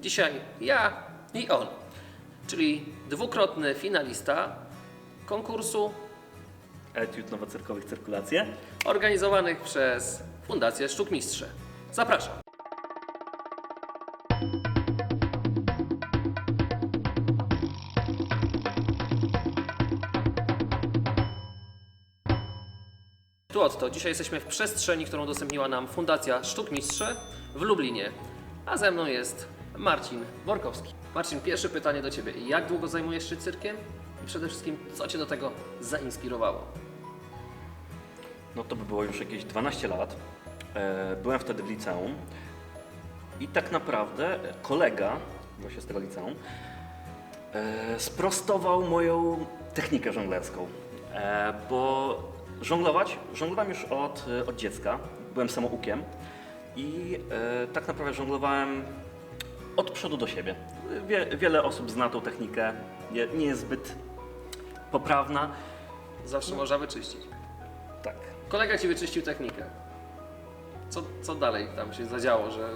Dzisiaj ja i on, czyli dwukrotny finalista konkursu Etiud nowocyrkowych cyrkulacje. organizowanych przez Fundację Sztukmistrze. Zapraszam. Tu Otto, dzisiaj jesteśmy w przestrzeni, którą udostępniła nam Fundacja Sztukmistrze w Lublinie, a ze mną jest Marcin Workowski. Marcin, pierwsze pytanie do Ciebie. Jak długo zajmujesz się cyrkiem? I przede wszystkim, co Cię do tego zainspirowało? No to by było już jakieś 12 lat. E, Byłem wtedy w liceum i tak naprawdę kolega właśnie z tego liceum e, sprostował moją technikę żonglerską. E, Bo żonglować, żonglowałem już od, od dziecka, byłem samoukiem i e, tak naprawdę żonglowałem od przodu do siebie. Wie, wiele osób zna tą technikę, nie, nie jest zbyt poprawna. Zawsze można wyczyścić. Tak. Kolega ci wyczyścił technikę. Co, co dalej tam się zadziało, że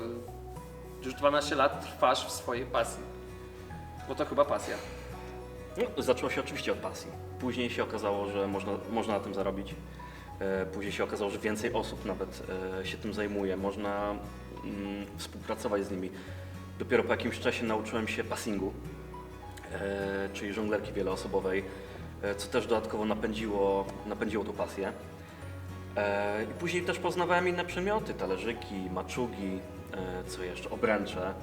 już 12 lat trwasz w swojej pasji? Bo to chyba pasja. No, zaczęło się oczywiście od pasji. Później się okazało, że można, można na tym zarobić. E, Później się okazało, że więcej osób nawet e, się tym zajmuje. Można mm, współpracować z nimi. Dopiero po jakimś czasie nauczyłem się passingu, e, czyli żonglerki wieloosobowej, e, co też dodatkowo napędziło, napędziło tą pasję. E, I później też poznawałem inne przedmioty, talerzyki, maczugi, co jeszcze, obręcze,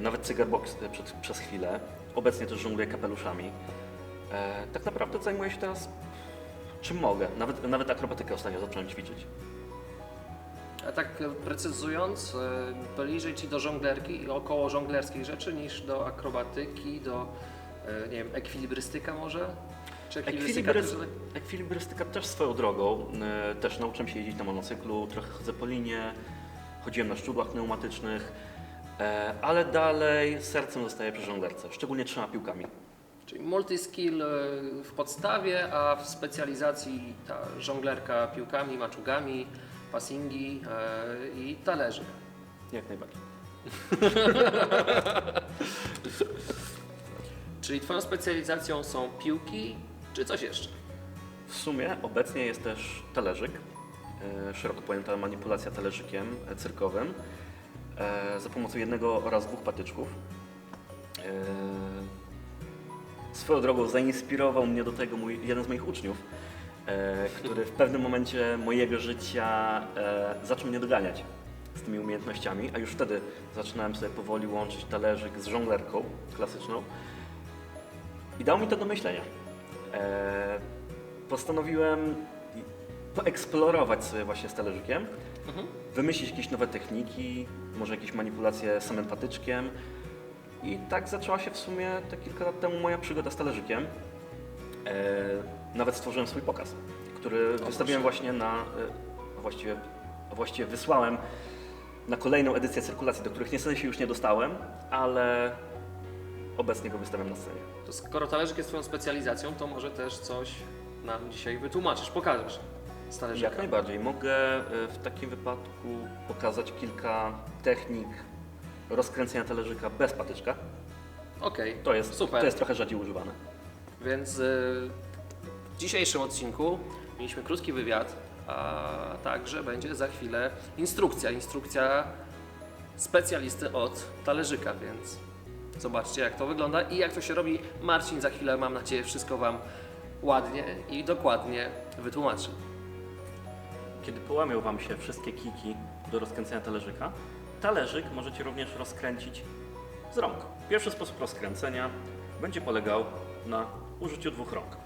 nawet cygarbox przed, przez chwilę. Obecnie też żongluję kapeluszami. Tak naprawdę zajmuję się teraz czym mogę. Nawet, nawet akrobatykę ostatnio zacząłem ćwiczyć. A tak precyzując, e, bliżej ci do żonglerki i około żonglerskich rzeczy niż do akrobatyki, do e, nie wiem, ekwilibrystyka może? Czy ekwilibrystyka Ekwilibrys- też... Ekwilibrystyka też swoją drogą. E, Też nauczyłem się jeździć na monocyklu, trochę chodzę po linie, chodziłem na szczudłach pneumatycznych, ale dalej sercem zostaję przy żonglerce, szczególnie trzema piłkami. Czyli multiskill w podstawie, a w specjalizacji ta żonglerka piłkami, maczugami, passingi e, i talerzyk. Jak najbardziej. Czyli Twoją specjalizacją są piłki, czy coś jeszcze? W sumie obecnie jest też talerzyk, e, szeroko pojęta manipulacja talerzykiem e, cyrkowym e, za pomocą jednego oraz dwóch patyczków. E, Swoją drogą zainspirował mnie do tego mój, jeden z moich uczniów, który w pewnym momencie mojego życia e, zaczął mnie doganiać z tymi umiejętnościami, a już wtedy zaczynałem sobie powoli łączyć talerzyk z żonglerką klasyczną. I dał mi to do myślenia. E, postanowiłem poeksplorować sobie właśnie z talerzykiem, wymyślić jakieś nowe techniki, może jakieś manipulacje samym patyczkiem. I tak zaczęła się w sumie te kilka lat temu moja przygoda z talerzykiem. E, nawet stworzyłem swój pokaz, który wystawiłem właśnie na, e, właściwie, właściwie wysłałem na kolejną edycję cyrkulacji, do których niestety się już nie dostałem, ale obecnie go wystawiam na scenie. To skoro talerzyk jest Twoją specjalizacją, to może też coś nam dzisiaj wytłumaczysz, pokażesz z talerzyka. Jak najbardziej. Mogę e, w takim wypadku pokazać kilka technik rozkręcenia talerzyka bez patyczka. Okej, To jest, super. to jest trochę rzadziej używane. Więc y, w dzisiejszym odcinku mieliśmy krótki wywiad, a także będzie za chwilę instrukcja. Instrukcja specjalisty od talerzyka, więc zobaczcie jak to wygląda i jak to się robi. Marcin za chwilę, mam nadzieję, wszystko Wam ładnie i dokładnie wytłumaczy. Kiedy połamią Wam się wszystkie kiki do rozkręcenia talerzyka, talerzyk możecie również rozkręcić z rąk. Pierwszy sposób rozkręcenia będzie polegał na użyciu dwóch rąk.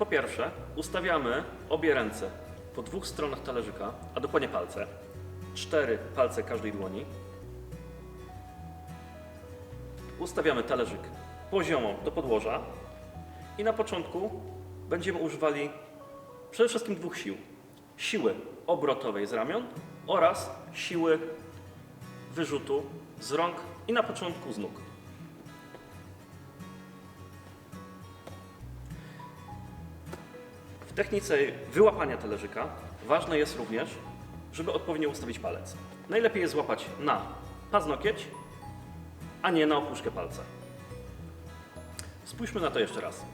Po pierwsze, ustawiamy obie ręce po dwóch stronach talerzyka, a dokładnie palce. Cztery palce każdej dłoni. Ustawiamy talerzyk poziomo do podłoża i na początku będziemy używali przede wszystkim dwóch sił. Siły obrotowej z ramion oraz siły wyrzutu z rąk i na początku z nóg. W technice wyłapania talerzyka ważne jest również, żeby odpowiednio ustawić palec. Najlepiej jest złapać na paznokieć a nie na opuszkę palca. Spójrzmy na to jeszcze raz.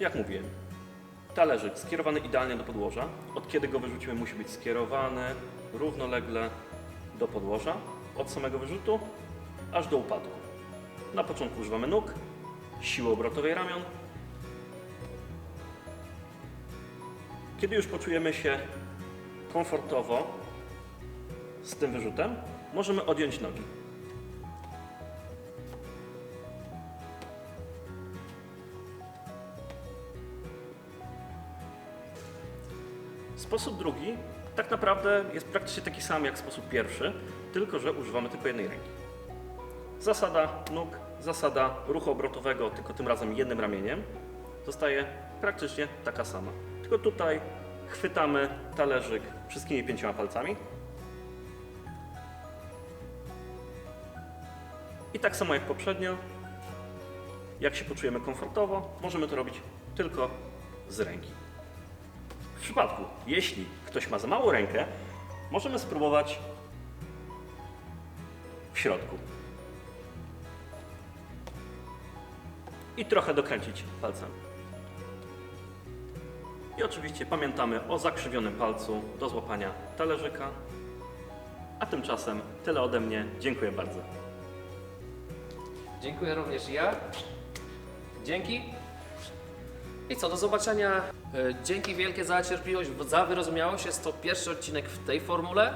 Jak mówiłem, talerzyk skierowany idealnie do podłoża. Od kiedy go wyrzucimy, musi być skierowany równolegle do podłoża, od samego wyrzutu aż do upadku. Na początku używamy nóg, siły obrotowej ramion. Kiedy już poczujemy się komfortowo z tym wyrzutem, możemy odjąć nogi. Sposób drugi tak naprawdę jest praktycznie taki sam jak sposób pierwszy, tylko że używamy tylko jednej ręki. Zasada nóg, zasada ruchu obrotowego, tylko tym razem jednym ramieniem, zostaje praktycznie taka sama. Tylko tutaj chwytamy talerzyk wszystkimi pięcioma palcami. I tak samo jak poprzednio, jak się poczujemy komfortowo, możemy to robić tylko z ręki. W przypadku, jeśli ktoś ma za małą rękę, możemy spróbować w środku. I trochę dokręcić palcem. I oczywiście pamiętamy o zakrzywionym palcu do złapania talerzyka. A tymczasem tyle ode mnie. Dziękuję bardzo. Dziękuję również ja. Dzięki. I co, do zobaczenia. E, Dzięki wielkie za cierpliwość, za wyrozumiałość. Jest to pierwszy odcinek w tej formule.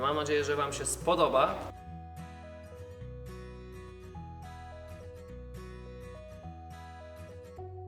Mam nadzieję, że Wam się spodoba.